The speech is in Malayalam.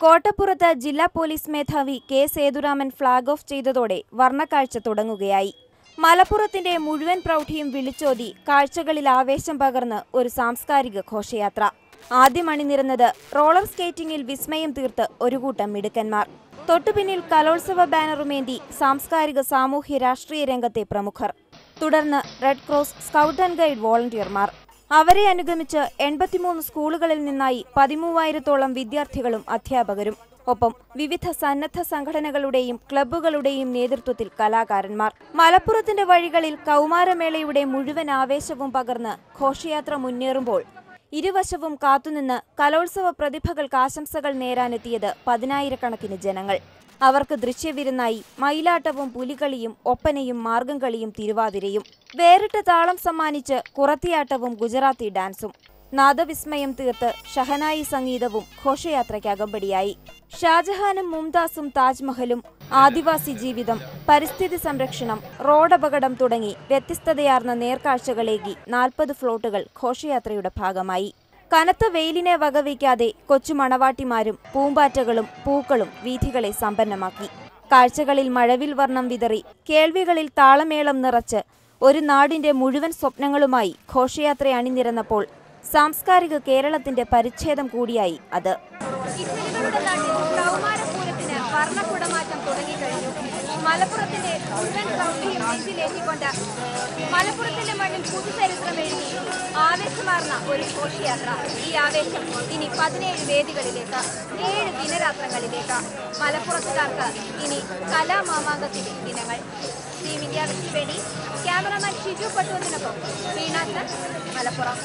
കോട്ടപ്പുറത്ത് ജില്ലാ പോലീസ് മേധാവി കെ സേതുരാമൻ ഫ്ളാഗ് ഓഫ് ചെയ്തതോടെ വർണക്കാഴ്ച തുടങ്ങുകയായി. മലപ്പുറത്തിന്റെ മുഴുവൻ പ്രൗഢിയും വിളിച്ചോതി കാഴ്ചകളിൽ ആവേശം പകർന്ന് ഒരു സാംസ്കാരിക ഘോഷയാത്ര. ആദ്യം അണിനിരന്നത് റോളർ സ്കേറ്റിംഗിൽ വിസ്മയം തീർത്ത് ഒരു കൂട്ടം മിടുക്കന്മാർ. തൊട്ടുപിന്നിൽ കലോത്സവ ബാനറുമേന്തി സാംസ്കാരിക സാമൂഹ്യ രാഷ്ട്രീയ രംഗത്തെ പ്രമുഖർ. തുടർന്ന് red cross scout and guide വോളണ്ടിയർമാർ അവരെ അനുഗമിച്ച് എൺപത്തിമൂന്ന് സ്കൂളുകളിൽ നിന്നായി പതിമൂവായിരത്തോളം വിദ്യാർത്ഥികളും അധ്യാപകരും ഒപ്പം വിവിധ സന്നദ്ധ സംഘടനകളുടെയും ക്ലബ്ബുകളുടെയും നേതൃത്വത്തിൽ കലാകാരന്മാർ. മലപ്പുറത്തിന്റെ വഴികളിൽ കൗമാരമേളയുടെ മുഴുവൻ ആവേശവും പകർന്ന് ഘോഷയാത്ര മുന്നേറുമ്പോൾ ഇരുവശവും കാത്തുനിന്ന് കലോത്സവ പ്രതിഭകൾക്ക് ആശംസകൾ നേരാനെത്തിയത് പതിനായിരക്കണക്കിന് ജനങ്ങൾ. അവർക്ക് ദൃശ്യവിരുന്നായി മയിലാട്ടവും പുലികളിയും ഒപ്പനയും മാർഗംകളിയും തിരുവാതിരയും വേറിട്ട താളം സമ്മാനിച്ച് കുറത്തിയാട്ടവും ഗുജറാത്തി ഡാൻസും നാദവിസ്മയം തീർത്ത് ഷഹനായി സംഗീതവും ഘോഷയാത്രയ്ക്ക് അകമ്പടിയായി. ഷാജഹാനും മുംതാസും താജ്മഹലും ആദിവാസി ജീവിതം പരിസ്ഥിതി സംരക്ഷണം റോഡപകടം തുടങ്ങി വ്യത്യസ്തതയാർന്ന നേർക്കാഴ്ചകളേകി നാൽപ്പത് ഫ്ലോട്ടുകൾ ഘോഷയാത്രയുടെ ഭാഗമായി. കനത്ത വെയിലിനെ വകവയ്ക്കാതെ കൊച്ചു മണവാട്ടിമാരും പൂമ്പാറ്റകളും പൂക്കളും വീഥികളെ സമ്പന്നമാക്കി. കാഴ്ചകളിൽ മഴവിൽ വർണം വിതറി കേൾവികളിൽ താളമേളം നിറച്ച് ഒരു നാടിന്റെ മുഴുവൻ സ്വപ്നങ്ങളുമായി ഘോഷയാത്ര അണിനിരന്നപ്പോൾ സാംസ്കാരിക കേരളത്തിന്റെ പരിച്ഛേദം കൂടിയായി അത്. വർണക്കുടമാറ്റം തുടങ്ങിക്കഴിഞ്ഞു. മലപ്പുറത്തിന്റെ മുഴുവൻ പ്രൗഢിയും നെഞ്ചിലേറ്റിക്കൊണ്ട് മലപ്പുറത്തിന്റെ മണ്ണിൽ പുതുചരിത്രം എഴുതി ആവേശമാർന്ന ഒരു ഘോഷയാത്ര. ഈ ആവേശം ഇനി പതിനേഴ് വേദികളിലേക്ക് ഏഴ് ദിനരാത്രങ്ങളിലേക്ക്. മലപ്പുറത്തുകാർക്ക് ഇനി കലാമാമാങ്കത്തിന്റെ ദിനങ്ങൾ. ടീം ഇന്ത്യ വേണ്ടി ക്യാമറമാൻ ഷിജു പട്ടൂരിനൊപ്പം വീണാച്ചൻ മലപ്പുറം.